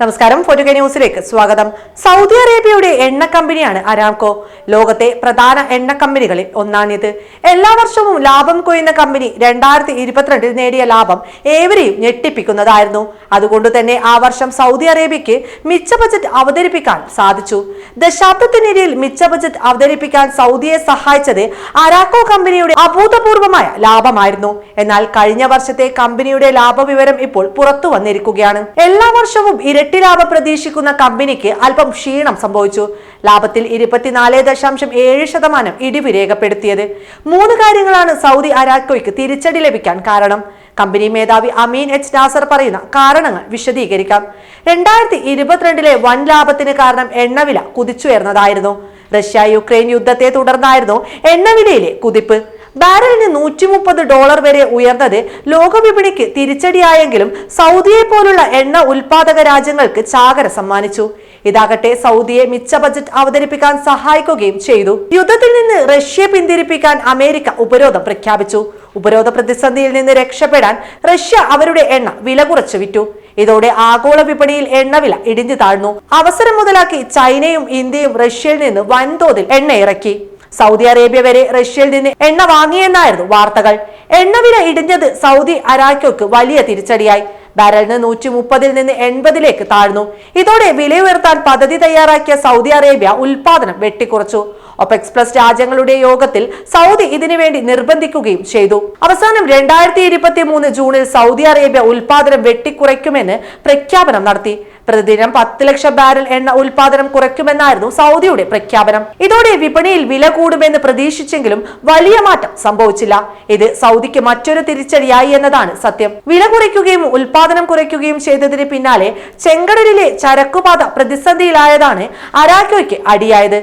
നമസ്കാരം ഫോർട്ടുഗ ന്യൂസിലേക്ക് സ്വാഗതം. സൗദി അറേബ്യയുടെ എണ്ണ കമ്പനിയാണ് അരാംകോ. ലോകത്തെ പ്രധാന എണ്ണ കമ്പനികളിൽ ഒന്നാണിത്. എല്ലാ വർഷവും ലാഭം കൊയ്യുന്ന കമ്പനി രണ്ടായിരത്തി ഇരുപത്തിരണ്ടിൽ നേടിയ ലാഭം ഏവരെയും ഞെട്ടിപ്പിക്കുന്നതായിരുന്നു. അതുകൊണ്ട് തന്നെ ആ വർഷം സൗദി അറേബ്യയ്ക്ക് മിച്ച ബജറ്റ് അവതരിപ്പിക്കാൻ സാധിച്ചു. ദശാബ്ദത്തിനിടയിൽ മിച്ച ബജറ്റ് അവതരിപ്പിക്കാൻ സൗദിയെ സഹായിച്ചത് അരാക്കോ കമ്പനിയുടെ അഭൂതപൂർവമായ ലാഭമായിരുന്നു. എന്നാൽ കഴിഞ്ഞ വർഷത്തെ കമ്പനിയുടെ ലാഭവിവരം ഇപ്പോൾ പുറത്തു വന്നിരിക്കുകയാണ്. എല്ലാ വർഷവും ഇരട്ടി ലാഭം പ്രതീക്ഷിക്കുന്ന കമ്പനിക്ക് അല്പം ക്ഷീണം സംഭവിച്ചു. ലാഭത്തിൽ ഇരുപത്തിനാല് ദശാംശം ഏഴ് ശതമാനം ഇടിവ് രേഖപ്പെടുത്തിയത്. മൂന്ന് കാര്യങ്ങളാണ് സൗദി അരാക്കോയ്ക്ക് തിരിച്ചടി ലഭിക്കാൻ കാരണം. കമ്പനി മേധാവി അമീൻ എച്ച് നാസർ പറയുന്ന കാരണങ്ങൾ വിശദീകരിക്കാം. രണ്ടായിരത്തി ഇരുപത്തിരണ്ടിലെ വൻ ലാഭത്തിന് കാരണം എണ്ണവില കുതിച്ചുയർന്നതായിരുന്നു. റഷ്യ യുക്രൈൻ യുദ്ധത്തെ തുടർന്നായിരുന്നു എണ്ണവിലയിലെ കുതിപ്പ്. ബാരലിന് നൂറ്റി മുപ്പത് ഡോളർ വരെ ഉയർന്നത് ലോകവിപണിക്ക് തിരിച്ചടിയായെങ്കിലും സൗദിയെ പോലുള്ള എണ്ണ ഉൽപാദക രാജ്യങ്ങൾക്ക് ചാകര സമ്മാനിച്ചു. ഇതാകട്ടെ സൗദിയെ മിച്ച ബജറ്റ് അവതരിപ്പിക്കാൻ സഹായിക്കുകയും ചെയ്തു. യുദ്ധത്തിൽ നിന്ന് റഷ്യ പിന്തിരിപ്പിക്കാൻ അമേരിക്ക ഉപരോധം പ്രഖ്യാപിച്ചു. ഉപരോധ പ്രതിസന്ധിയിൽ നിന്ന് രക്ഷപ്പെടാൻ റഷ്യ അവരുടെ എണ്ണ വില കുറച്ചു വിറ്റു. ഇതോടെ ആഗോള വിപണിയിൽ എണ്ണവില ഇടിഞ്ഞു താഴ്ന്നു. അവസരം മുതലാക്കി ചൈനയും ഇന്ത്യയും റഷ്യയിൽ നിന്ന് വൻതോതിൽ എണ്ണ ഇറക്കി. സൗദി അറേബ്യ വരെ റഷ്യയിൽ നിന്ന് എണ്ണ വാങ്ങിയെന്നായിരുന്നു വാർത്തകൾ. എണ്ണവില ഇടിഞ്ഞത് സൗദി അരാക്കോക്ക് വലിയ തിരിച്ചടിയായി. ബാരലിന് നൂറ്റി മുപ്പതിൽ നിന്ന് എൺപതിലേക്ക് താഴ്ന്നു. ഇതോടെ വില ഉയർത്താൻ പദ്ധതി തയ്യാറാക്കിയ സൗദി അറേബ്യ ഉൽപാദനം വെട്ടിക്കുറച്ചു. ഒപെക്സ് പ്ലസ് രാജ്യങ്ങളുടെ യോഗത്തിൽ സൗദി ഇതിനുവേണ്ടി നിർബന്ധിക്കുകയും ചെയ്തു. അവസാനം രണ്ടായിരത്തി ഇരുപത്തി മൂന്ന് ജൂണിൽ സൗദി അറേബ്യ ഉൽപാദനം വെട്ടിക്കുറയ്ക്കുമെന്ന് പ്രഖ്യാപനം നടത്തി. പ്രതിദിനം പത്ത് ലക്ഷം ബാരൽ എണ്ണ ഉൽപാദനം കുറയ്ക്കുമെന്നായിരുന്നു സൗദിയുടെ പ്രഖ്യാപനം. ഇതോടെ വിപണിയിൽ വില കൂടുമെന്ന് പ്രതീക്ഷിച്ചെങ്കിലും വലിയ മാറ്റം സംഭവിച്ചില്ല. ഇത് സൗദിക്ക് മറ്റൊരു തിരിച്ചടിയായി എന്നതാണ് സത്യം. വില കുറയ്ക്കുകയും ഉൽപാദനം കുറയ്ക്കുകയും ചെയ്തതിന് പിന്നാലെ ചെങ്കടലിലെ ചരക്കുപാത പ്രതിസന്ധിയിലായതാണ് അരാക്കോയ്ക്ക് അടിയായത്.